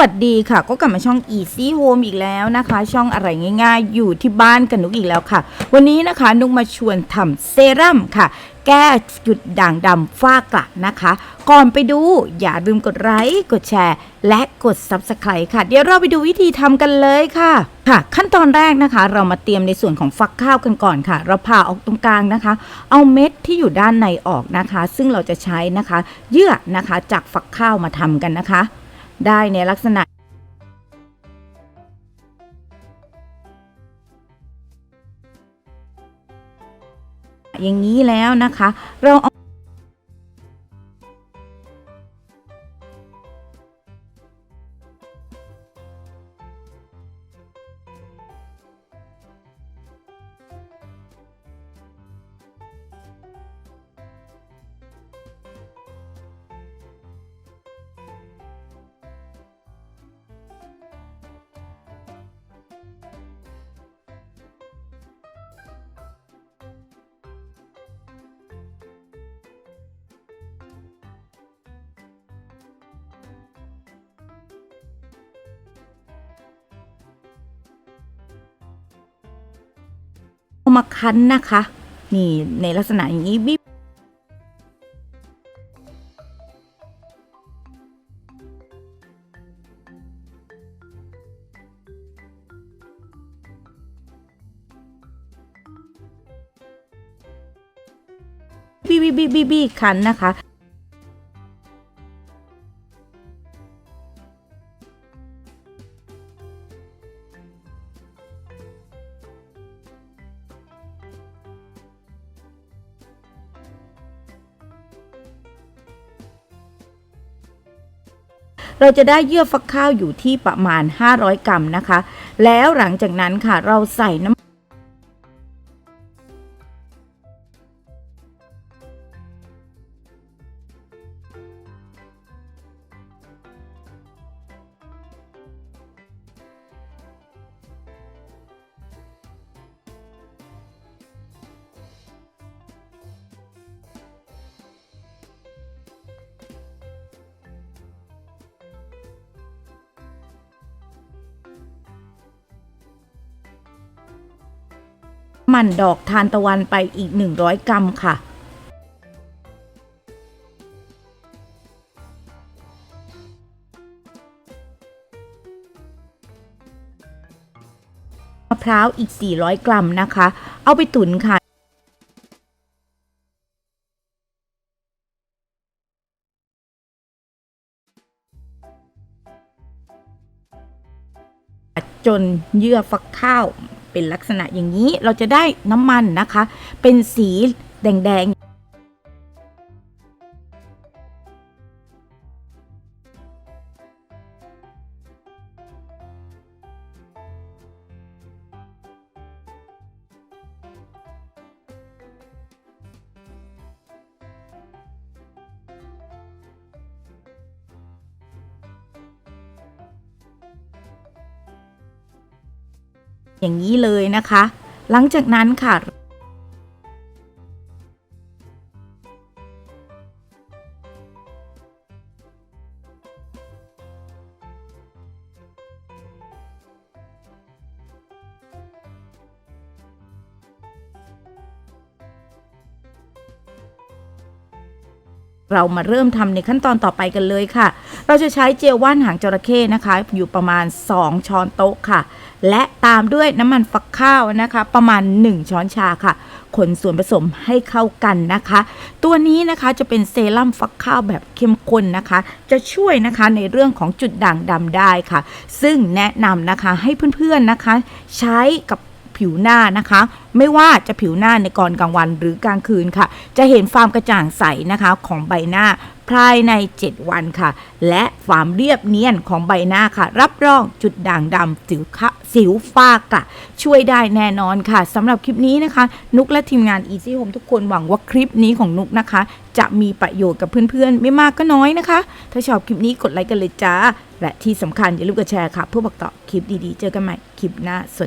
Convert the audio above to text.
วัสดีค่ะ ก็กลับมาช่อง Easy Home อีกแล้วนะคะ ช่องอะไรง่ายๆ อยู่ที่บ้านกับนุกอีกแล้วค่ะ วันนี้นะคะนุกมาชวนทำเซรั่มค่ะ แก้จุดด่างดำฝ้ากระนะคะ ก่อนไปดูอย่าลืมกดไลค์กดแชร์ และกด Subscribe ค่ะ เดี๋ยวเราไปดูวิธีทำกันเลยค่ะค่ะขั้นตอนแรกนะคะ เรามาเตรียมในส่วนของฟักข้าวกันก่อนค่ะ เราผ่าออกตรงกลางนะคะ เอาเม็ดที่อยู่ด้านในออกนะคะ ซึ่งเราจะใช้นะคะ เยื่อนะคะจากฟักข้าวมาทำกันนะคะ ได้ในลักษณะอย่างนี้แล้วนะคะ เรา มาคั้นนะคะ นี่ในลักษณะอย่างนี้บิบบีบีบีบีบีคั้นนะคะ เราจะได้เยื่อฟักข้าวอยู่ที่ประมาณ 500 กรัมนะคะ แล้วหลังจากนั้นค่ะเราใส่น้ำ มันดอกทานตะวันไปอีก 100 กรัมค่ะ มะพร้าวอีก 400 กรัมนะคะ เอาไปตุ๋นค่ะจนเยื่อฟักข้าว เป็นลักษณะอย่างนี้เราจะได้น้ำมันนะคะ เป็นสีแดง อย่างนี้เลยนะคะ หลังจากนั้นค่ะ เรามาเริ่มทำในขั้นตอนต่อไปกันเลยค่ะ เราจะใช้เจลว่านหางจระเข้นะคะ อยู่ประมาณ 2 ช้อนโต๊ะค่ะ และตามด้วยน้ำมันฟักข้าวนะคะ ประมาณ 1 ช้อนชาค่ะ คนส่วนผสมให้เข้ากันนะคะ ตัวนี้นะคะจะเป็นเซรั่มฟักข้าวแบบเข้มข้นนะคะ จะช่วยนะคะในเรื่องของจุดด่างดำได้ค่ะ ซึ่งแนะนำนะคะให้เพื่อนๆนะคะ ใช้กับ ผิวหน้านะคะ ไม่ว่าจะผิวหน้าในก่อนกลางวันหรือกลางคืนค่ะ จะเห็นความกระจ่างใสนะคะของใบหน้าภายใน 7 วันค่ะ และความเรียบเนียนของใบหน้าค่ะ รับรองจุดด่างดำสิวขะสิวฝ้ากระช่วยได้แน่นอนค่ะสำหรับคลิปนี้นะคะ นุกและทีมงาน Easy Home ทุกคนหวังว่าคลิปนี้ของนุกนะคะ จะมีประโยชน์กับเพื่อนๆ ไม่มากก็น้อยนะคะ ถ้าชอบคลิปนี้กดไลค์กันเลยจ้า และที่สำคัญอย่าลืมกดแชร์ค่ะเพื่อบอกต่อคลิปดีๆ เจอกันใหม่คลิปหน้าสวัสดี